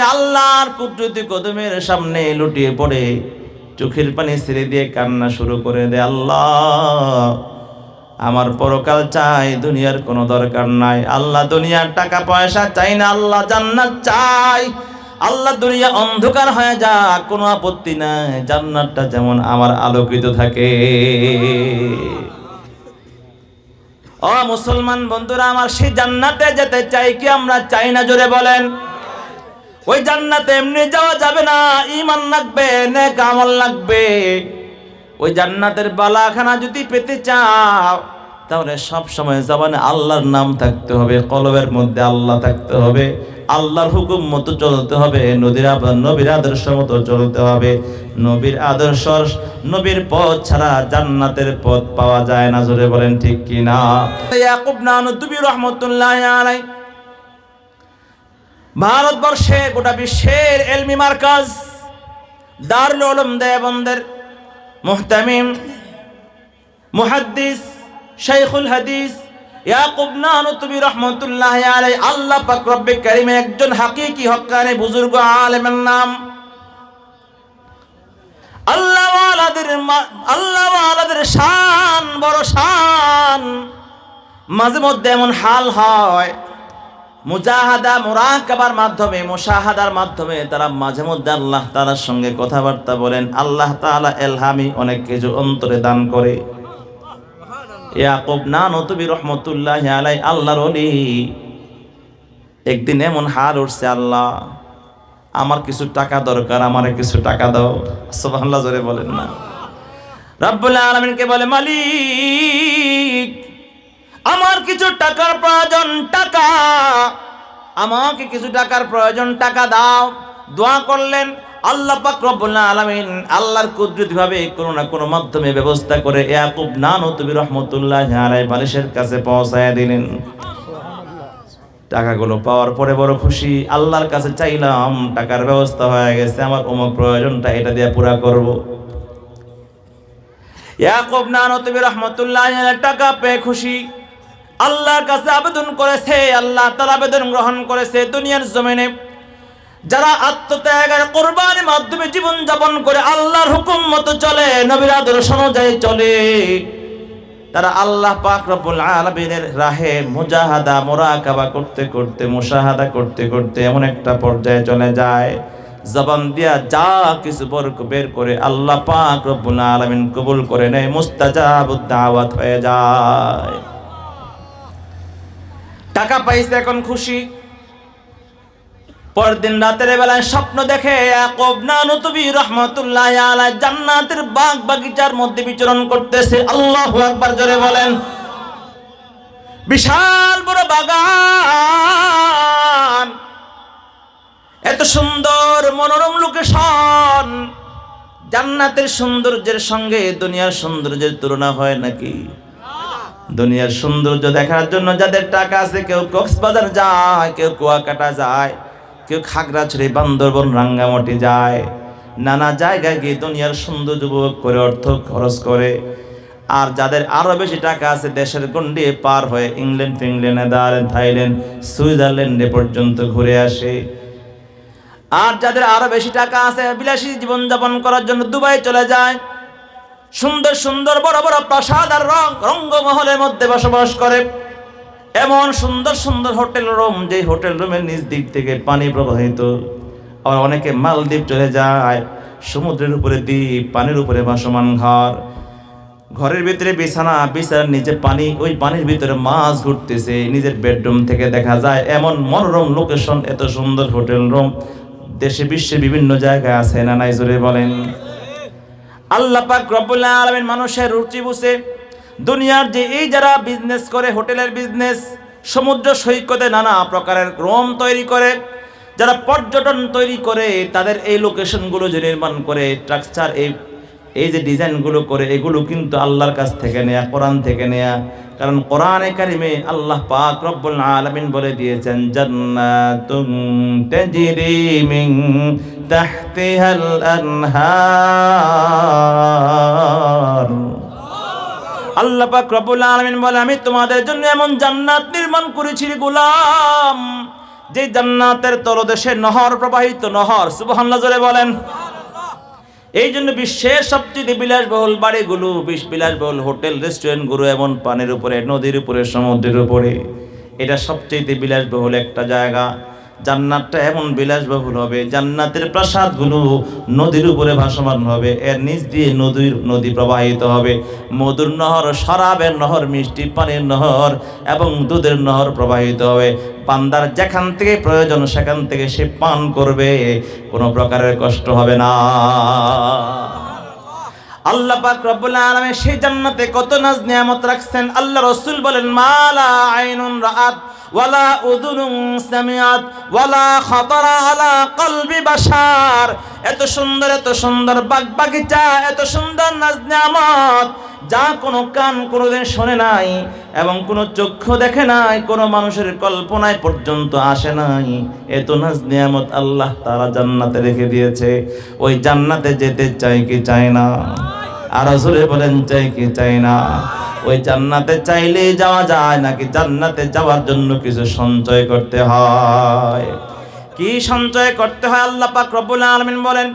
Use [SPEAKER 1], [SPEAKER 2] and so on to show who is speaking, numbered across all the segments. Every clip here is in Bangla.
[SPEAKER 1] আল্লাহর কুদরতি কদমের সামনে লুটিয়ে পড়ে, চোখের পানি ছেড়ে দিয়ে কান্না শুরু করে দেয়, আল্লাহ, আমার পরকাল চাই, দুনিয়ার কোনো দরকার নাই। আল্লাহ দুনিয়ার টাকা পয়সা চাই না, আল্লাহ জান্নাত চাই। আল্লাহ দুনিয়া অন্ধকার হয়ে যা কোনো আপত্তি নাই। জান্নাতটা যেমন আমার আলোকিত থাকে। ও মুসলমান বন্ধুরা, আমার সেই জান্নাতে যেতে চাই কি আমরা চাই না, জোরে বলেন। ওই জান্নাতে এমনি যাওয়া যাবে না ইমান লাগবে, নেক আমল লাগবে। ওই জান্নাতের বালাখানা যদি পেতে চাও, তাহলে সব সময় জবানে আল্লাহর নাম থাকতে হবে, কলবের মধ্যে আল্লাহ থাকতে হবে, আল্লাহর হুকুম মতো চলতে হবে নদীর নবীর আদর্শ মতো চলতে হবে। নবীর আদর্শ, নবীর পথ ছাড়া জান্নাতের পথ পাওয়া যায় না, জোরে বলেন ঠিক কি না ইয়াকুব নানুতুবি রহমতুল্লাহ আলাই ভারতবর্ষে গোটা বিশ্বের এলমি মার্কাজ, দারুল উলুম দেবন্দের মুহতামিম, মুহাদ্দিস শাইখুল হাদিস ইয়াকুব নানুতুবি রহমতুল্লাহ আলাই আল্লাহ পাক রব্বে কারিমে একজন হাকিকি হক্কানে বুজুর্গ আলেমের নাম। আল্লাহ ওয়ালাদের আল্লাহ শান, বড় শান। মাঝে মধ্যে এমন হাল হয় মুজাহাদা, মুরাকাবার মাধ্যমে, মুশাহাদার মাধ্যমে তারা মাঝে মধ্যে আল্লাহ তাআলার সঙ্গে কথাবার্তা বলেন। আল্লাহ তাআলা এলহামি অনেক কিছু অন্তরে দান করে। ইয়াকুব না নতুবি রহমতুল্লাহ আলাই আল্লাহর ওলি। একদিন এমন হার উঠছে, আল্লাহ, আমার কিছু টাকা দরকার, আমারে কিছু টাকা দাও। সুবহানাল্লাহ জোরে বলেন না। রব্বুল আলামিনকে বলে, মালিক! আমার কিছু টাকার প্রয়োজন, টাকা। আমাকে কিছু টাকার প্রয়োজন, টাকা দাও। দোয়া করলেন, আল্লাহ পাক রব্বুল আলামিন আল্লাহর কুদরতি ভাবে কোনো না কোনো মাধ্যমে ব্যবস্থা করে ইয়াকুব নানু তুমি রহমতুল্লাহ আলাই বালিশের কাছে পৌঁছায় দিলেন। টাকাগুলো পাওয়ার পরে বড় খুশি, আল্লাহর কাছে চাইলাম, টাকার ব্যবস্থা হয়ে গেছে, আমার অমুক প্রয়োজনটা এটা দিয়ে পুরা করব। ইয়াকুব নানতবি রহমতুল্লাহ আলাইহি টাকা পেয়ে খুশি। আল্লাহর কাছে আবেদন করেছে, আল্লাহ তার আবেদন গ্রহণ করেছে দুনিয়ার জমিনে। যারা আত্মত্যাগের কোরবানির মাধ্যমে জীবন যাপন করে আল্লাহর হুকুম মতো চলে, নবীর আদর্শ অনুযায়ী চলে, তারা আল্লাহ পাক রব্বুল আলামিনের রাহে মুজাহাদা, মুরাকাবা করতে করতে, মুশাহাদা করতে করতে এমন একটা পর্যায়ে চলে যায়। জবান দিয়া যা কিছু বর বের করে আল্লাহ পাক রব্বুল আলামিন কবুল করে নেয়, মুস্তাজাবুদ দাওয়াত হয়ে যায়। টাকা পাইছে এখন খুশি। পরদিন রাতের বেলায় স্বপ্ন দেখে জান্নাতের বাগ বাগিচার মধ্যে বিচরণ করতেছে। আল্লাহু আকবার জোরে বলেন। বিশাল বড় বাগান। এত সুন্দর মনোরম লোকেশন। জান্নাতের সৌন্দর্যের সঙ্গে দুনিয়ার সৌন্দর্যের তুলনা হয় নাকি? দুনিয়ার সৌন্দর্য দেখার জন্য যাদের টাকা আছে, কেউ কক্সবাজার যায়, কেউ কুয়াকাটা যায়, কেউ খাগড়াছড়ি, বান্দরবন, রাঙ্গামাটি যায়। নানা জায়গায় গিয়ে দুনিয়ার সৌন্দর্য উপভোগ করে, অর্থ খরচ করে। আর যাদের আরও বেশি টাকা আছে, দেশের গন্ডি পার হয়ে ইংল্যান্ড, ফিংল্যান্ড, নেদারল্যান্ড, থাইল্যান্ড, সুইজারল্যান্ডে পর্যন্ত ঘুরে আসে। আর যাদের আরও বেশি টাকা আছে, বিলাসী জীবনযাপন করার জন্য দুবাই চলে যায়। সুন্দর সুন্দর বড় বড় প্রাসাদ আর রং রঙ্গমহলের মধ্যে বসবাস করে। এমন সুন্দর সুন্দর হোটেল রুম যে হোটেল রুমের নিচ দিক থেকে পানি প্রবাহিত। আবার অনেকে মালদ্বীপ চলে যায়, সমুদ্রের উপরে দ্বীপ, পানির উপরে ভাসমান ঘর। ঘরের ভিতরে বিছানা, বিছানার নিচে পানি, ওই পানির ভিতরে মাছ ঘুরতেছে। নিজের বেডরুম থেকে দেখা যায়, এমন মনোরম লোকেশন, এত সুন্দর হোটেল রুম। দেশে বিশ্বে বিভিন্ন জায়গায় আছে না নাই জোরে বলেন। আল্লাহ পাক রব্বুল আলমের মানুষের রুচি বুঝে দুনিয়ার যে এই যারা বিজনেস করে, হোটেলের বিজনেস সমুদ্র সৈকতে নানা প্রকারের রোম তৈরি করে, যারা পর্যটন তৈরি করে, তাদের এই লোকেশনগুলো যে নির্মাণ করে স্ট্রাকচার এই এই যে ডিজাইনগুলো করে, এগুলো কিন্তু আল্লাহর কাছ থেকে নেয়া, কোরআন থেকে নেয়া। কারণ কোরআনে কারিমে আল্লাহ পাক রব্বুল আলামিন বলে দিয়েছেন জান্নাতুন তাজরি মিন তাহতিহাল আনহার। আল্লাহ পাক রব্বুল আলামিন বলে, আমি তোমাদের জন্য এমন জান্নাত নির্মাণ করেছি গোলাম, যে জান্নাতের তলদেশে নহর প্রবাহিত নহর। সুবহানাল্লাহ জোরে বলেন। এই জন্য বিশ্বের সবচেয়ে বিলাসবহুল বাড়িগুলো বিশ বিলাসবহুল হোটেল রেস্টুরেন্টগুলো এমন পানির উপরে, নদীর উপরে, সমুদ্রের উপরে। এটা সবচেয়ে বিলাসবহুল একটা জায়গা। জান্নাতটা এমন বিলাসবহুল হবে, জান্নাতের প্রাসাদগুলো নদীর উপরে ভাসমান হবে, এর নিচ দিয়ে নদীর নদী প্রবাহিত হবে। মধুর নহর, শরাবের নহর, মিষ্টি পানির নহর এবং দুধের নহর প্রবাহিত হবে। পান্দার যেখান থেকে প্রয়োজন সেখান থেকে সে পান করবে, কোনো প্রকারের কষ্ট হবে না। আল্লাহ পাক রব্বুল আলামিন সেই জান্নাতে কত নাজ নিয়ামত রাখছেন। আল্লাহ রাসূল বলেন, মালা আইনুন রাআত। ওয়ালা উযুনুন সামিআত ওয়ালা খাতারা আলা কলবি বাশার। এত সুন্দর এত সুন্দর বাগ বাগিচা এত সুন্দর নাজ যা কোনো কান কোনোদিন শোনে নাই এবং কোনো চক্ষু দেখে নাই, কোনো মানুষের কল্পনায় পর্যন্ত আসে নাই। এত নাজ নিয়ামত আল্লাহ তারা জান্নাতে রেখে দিয়েছে। ওই জান্নাতে যেতে চাই কি চায় না? আর আসলে বলেন চাই কি চাই না? ওই জান্নাতে চাইলে যাওয়া যায়, নাকি জান্নাতে যাওয়ার জন্য কিছু সঞ্চয় করতে হয়? কি সঞ্চয় করতে হয়? আল্লাহ পাক রব্বুল আলামিন বলেন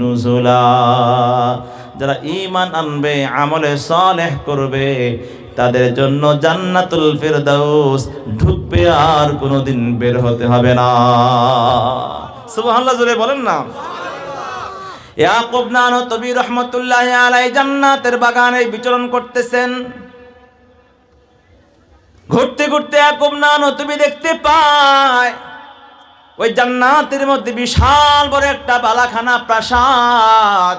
[SPEAKER 1] নুজুলা। যারা ঈমান আনবে, আমলে সালেহ করবে তাদের জন্য জান্নাতুল ফিরদাউস ঢুকবে আর কোনোদিন বের হতে হবে না। সুবহানাল্লাহ, জোরে বলেন না। ইয়াকুব নানো তবি রহমতুল্লাহ আলাই জান্নাতের বাগানে বিচরণ করতেছেন। ঘুরতে ঘুরতে ইয়াকুব নানো তুমি দেখতে পায়, ওই জান্নাতের মধ্যে বিশাল বড় একটা বালাখানা প্রাসাদ।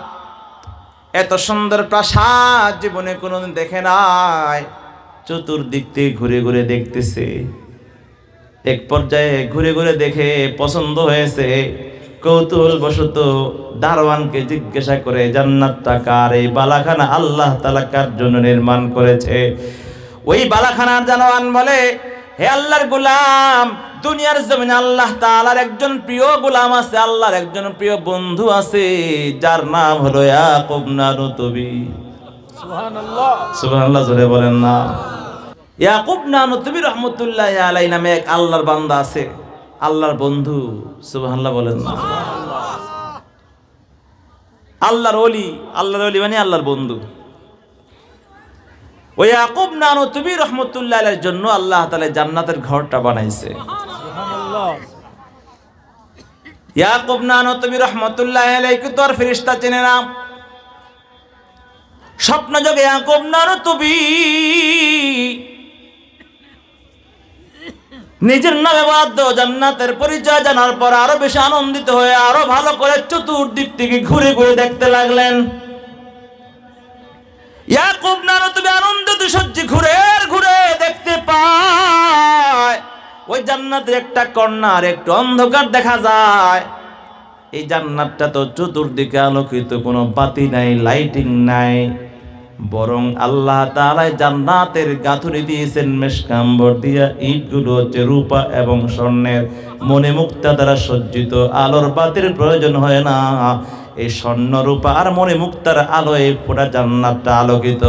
[SPEAKER 1] এত সুন্দর প্রাসাদ জীবনে কোনোদিন দেখে নাই। চতুর্দিক থেকে ঘুরে ঘুরে দেখতেছে। এক পর্যায়ে ঘুরে ঘুরে দেখে পছন্দ হয়েছে। কৌতূহল বশত দারওয়ানকে জিজ্ঞাসা করে, জান্নাতটা কার? এই বালাখানা আল্লাহ তালা কার জন্য নির্মাণ করেছে? ওই বালাখানার জানোয়ান বলে, হে আল্লাহর গোলাম দুনিয়ার জমিনে আল্লাহ তাআলার একজন প্রিয় গোলাম আছে আল্লাহর একজন প্রিয় বন্ধু আছে যার নাম হলো ইয়াকুব নানুতবি।
[SPEAKER 2] সুবহানাল্লাহ।
[SPEAKER 1] সুবহানাল্লাহ জোরে বলেন না। ইয়াকুব নানুতবি রহমতুল্লাহ আলাই নামে এক আল্লাহর বান্দা আছে আল্লাহর বন্ধু সুবহানাল্লাহ বলেন না। আল্লাহর ওলি আল্লাহর ওলি মানে আল্লাহর বন্ধু। ওই ইয়াকুব নানুতবি রহমতুল্লাহ আলাইহির জন্য আল্লাহ তাআলা জান্নাতের ঘরটা বানাইছে। ইয়াকুব নানুতবি রহমতুল্লাহ আলাইহি তো আর ফেরেশতা চেনে না স্বপ্ন যোগে ইয়াকুব নানুতবি নিজের নামে বাদ্য জান্নাতের পরিচয় জানার পর আরও বেশি আনন্দিত হয়ে আরও ভালো করে চতুর্দিক থেকে ঘুরে ঘুরে দেখতে লাগলেন। ইয়াকুব নানো, তুমি আনন্দিত সহ্যে ঘুরে ওই জান্নাতের একটা কর্নার একটু অন্ধকার দেখা যায়। এই জান্নাতটা তো চতুর্দিকে আলোকিত, কোনো বাতি নাই, লাইটিং নাই। বরং আল্লাহ তাআলা জান্নাতের গাঁথুনি দিয়েছেন মেশকাম্বর দিয়া। ইটগুলো হচ্ছে রূপা এবং স্বর্ণের। মনে মুক্তা দ্বারা সজ্জিত। আলোর বাতির প্রয়োজন হয় না। এই স্বর্ণ, রূপা আর মনে মুক্তার আলোয় পুরা জান্নাতটা আলোকিত।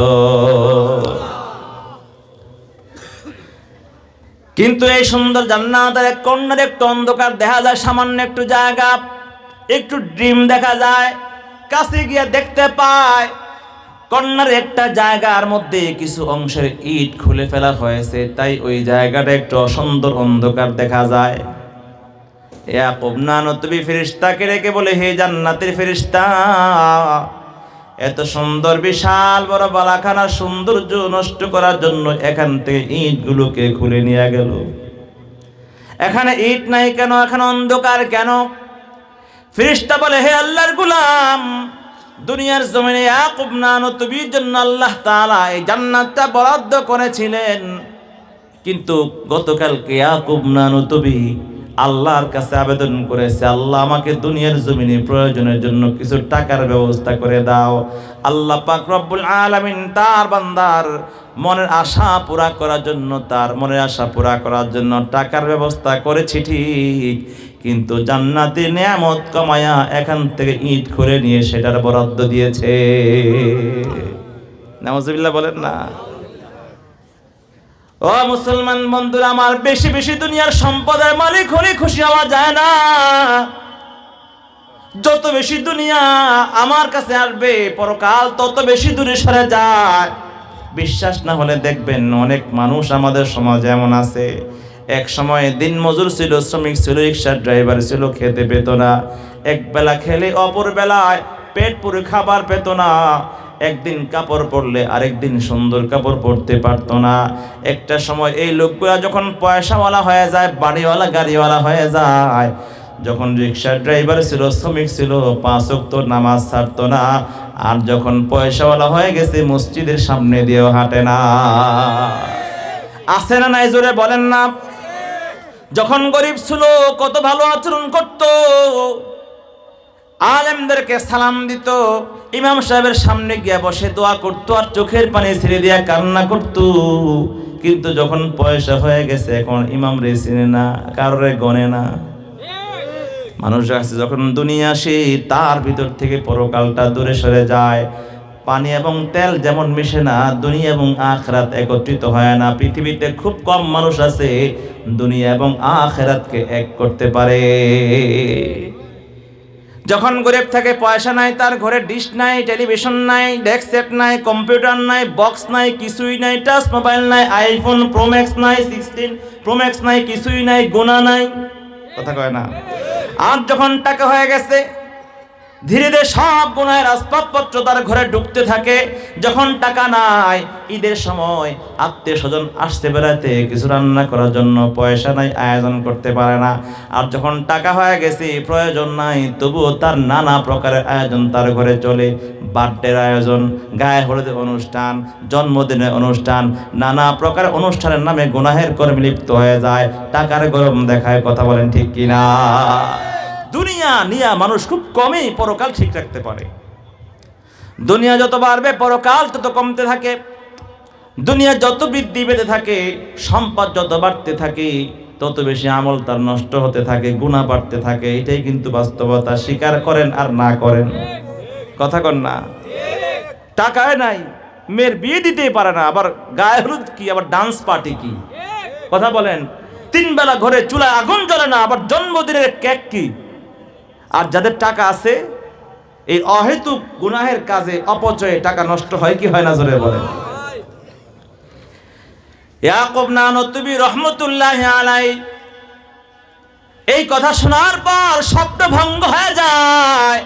[SPEAKER 1] কিন্তু এই সুন্দর জান্নাতের এক কর্নার একটু অন্ধকার দেখা যায়, সামান্য একটু জায়গা, একটু ড্রিম দেখা যায়, কাছে গিয়ে দেখতে পায় কর্নার একটা জায়গার মধ্যে কিছু অংশের ইট খুলে ফেলা হয়েছে, তাই ওই জায়গাটা একটু অসুন্দর অন্ধকার দেখা যায়। ইয়াকুব নানতবি ফেরেশতাকে রেখে বলে, হে জান্নাতের ফেরেশতা এত সুন্দর বিশাল বড় বালাখানার সৌন্দর্য নষ্ট করার জন্য এখান থেকে ইটগুলোকে খুলে নিয়ে গেল। এখানে ইট নাই কেন? এখানে অন্ধকার কেন? ফেরেশতা বলে, হে আল্লাহর গুলাম, দুনিয়ার জমিনে ইয়াকুব নানতবির জন্য আল্লাহ এই জান্নাতটা বরাদ্দ করেছিলেন। কিন্তু গতকালকে ইয়াকুব নানুতবি আল্লাহর কাছে আবেদন করেছে, আল্লাহ আমাকে দুনিয়ার জমিনে প্রয়োজনের জন্য কিছু টাকার ব্যবস্থা করে দাও। আল্লাহ পাক রব্বুল আলামিন তার বান্দার মনের আশা পুরা করার জন্য, তার মনের আশা পুরা করার জন্য টাকার ব্যবস্থা করেছি ঠিক। কিন্তু জান্নাতি নিয়ামত কমায়া এখান থেকে ইট করে নিয়ে সেটার বরাদ্দ দিয়েছে। নামাজবিল্লাহ বলেন না। ও মুসলমান বন্ধুরা, আমার বেশি বেশি দুনিয়ার সম্পদের মালিক হলে খুশি হওয়া যায় না। যত বেশি দুনিয়া আমার কাছে আসবে, পরকাল তত বেশি দূরে সরে যায়। বিশ্বাস না হলে দেখবেন অনেক মানুষ আমাদের সমাজে এমন আছে। এক সময় দিন মজুর ছিল, শ্রমিক ছিল, রিক্সার ড্রাইভার ছিল, খেতে পেত না। এক বেলা খেলে অপর বেলায় পেট পুরে খাবার পেত না। একদিন কাপড় পরলে আরেকদিন সুন্দর কাপড় পরতে পারতো না। একটা সময় এই লোকগুলা যখন পয়সাওয়ালা হয়ে যায়, বাড়িওয়ালা, গাড়িওয়ালা হয়ে যায়, যখন রিক্সার ড্রাইভার ছিল, শ্রমিক ছিল, পাঁচ ওয়াক্ত নামাজ ছাড়তো না, আর যখন পয়সাওয়ালা হয়ে গেছে, মসজিদের সামনে দিয়েও হাঁটে না। আসে না নাই জোরে বলেন না? যখন গরিব ছিল, কত ভালো আচরণ করত, আলেমদেরকে সালাম দিত ইমাম সাহেবের সামনে গিয়ে বসে দোয়া করতো আর চোখের পানি ছেড়ে দিয়া কান্না করতো। কিন্তু যখন পয়সা হয়ে গেছে, এখন ইমাম রে চিনে না, কারোরে গনে না। মানুষ আছে, যখন দুনিয়া আসে, তার ভিতর থেকে পরকালটা দূরে সরে যায়। পানি এবং তেল যেমন মিশে না, দুনিয়া এবং আখরাত একত্রিত হয় না। পৃথিবীতে খুব কম মানুষ আছে, দুনিয়া এবং আখরাতকে এক করতে পারে। যখন গরিব থাকে, পয়সা নাই, তার ঘরে ডিশ নাই টেলিভিশন নাই ডেস্ক সেট নাই কম্পিউটার নাই বক্স নাই, কিছুই নাই টাচ মোবাইল নাই আইফোন প্রোম্যাক্স নাই সিক্সটিন প্রোম্যাক্স নাই, কিছুই নাই গোনা নাই। কথা কয় না। আর যখন টাকা হয়ে গেছে ধীরে ধীরে সব গুণের আসবাবপত্র তার ঘরে ঢুকতে থাকে। যখন টাকা নাই, ঈদের সময় আত্মীয় স্বজন আসতে বেড়াতে, কিছু রান্না করার জন্য পয়সা নাই, আয়োজন করতে পারে না। আর যখন টাকা হয়ে গেছে, প্রয়োজন নাই, তবুও তার নানা প্রকারের আয়োজন তার ঘরে চলে। বার্থডের আয়োজন, গায়ে হলুদের অনুষ্ঠান, জন্মদিনের অনুষ্ঠান, নানা প্রকার অনুষ্ঠানের নামে গুনাহের কর্মে লিপ্ত হয়ে যায়। টাকার গরম দেখায় কথা বলেন ঠিক কিনা? দুনিয়া নিয়া মানুষ খুব কমই পরকাল ঠিক রাখতে পারে। দুনিয়া যত বাড়বে, পরকাল তত কমতে থাকে। দুনিয়া যত বৃদ্ধি পেতে থাকে, সম্পদ যত বাড়তে থাকে, তত বেশি আমল তার নষ্ট হতে থাকে গুণা বাড়তে থাকে। এটাই কিন্তু বাস্তবতা। স্বীকার করেন আর না করেন। কথা কন না। টাকায় নাই, মেয়ের বিয়ে দিতেই পারে না। আবার গায়ে হলুদ কি, আবার ডান্স পার্টি কি? কথা বলেন। তিন বেলা ঘরে চুলায় আগুন জ্বলে না, আবার জন্মদিনের কেক কি? আর যাদের টাকা আছে, এই অহেতুক গুনাহের কাজে অপচয়ে টাকা নষ্ট হয় কি হয় না জোরে বলেন। ইয়াকুব নানতুবি রহমতুল্লাহ আলাই, এই কথা শোনার পর শব্দ ভঙ্গ হয়ে যায়।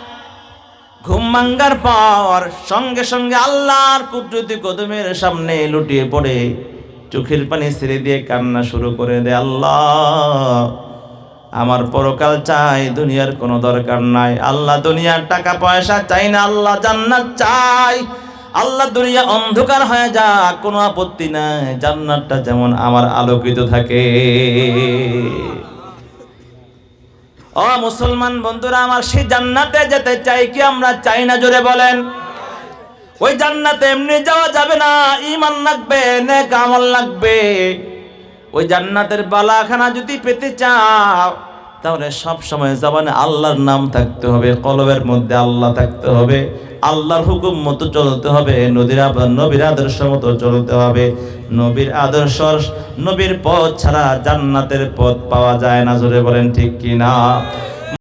[SPEAKER 1] ঘুম ভাঙ্গার পর সঙ্গে সঙ্গে আল্লাহর কুদরতি কদমের সামনে লুটিয়ে পড়ে, চোখের পানি ছেড়ে দিয়ে কান্না শুরু করে দেয় আল্লাহ। আমার পরকাল চাই, দুনিয়ার কোনো দরকার নাই। আল্লাহ দুনিয়ার টাকা পয়সা চাই না, আল্লাহ জান্নাত চাই। আল্লাহ দুনিয়া অন্ধকার হয়ে যা কোনো আপত্তি নাই। জান্নাতটা যেমন আমার আলোকিত থাকে। ও মুসলমান বন্ধুরা, আমার সেই জান্নাতে যেতে চাই কি আমরা চাই না, জোরে বলেন। ওই জান্নাতে এমনি যাওয়া যাবে না ইমান লাগবে, নেক আমল লাগবে। ওই জান্নাতের বালাখানা যদি পেতে চাও, তাহলে সবসময় জবানে আল্লাহর নাম থাকতে হবে, কলবের মধ্যে আল্লাহ থাকতে হবে, আল্লাহর হুকুম মতো চলতে হবে নদীর নবীর আদর্শ মতো চলতে হবে। নবীর আদর্শ, নবীর পথ ছাড়া জান্নাতের পথ পাওয়া যায় না, জোরে বলেন ঠিক কি না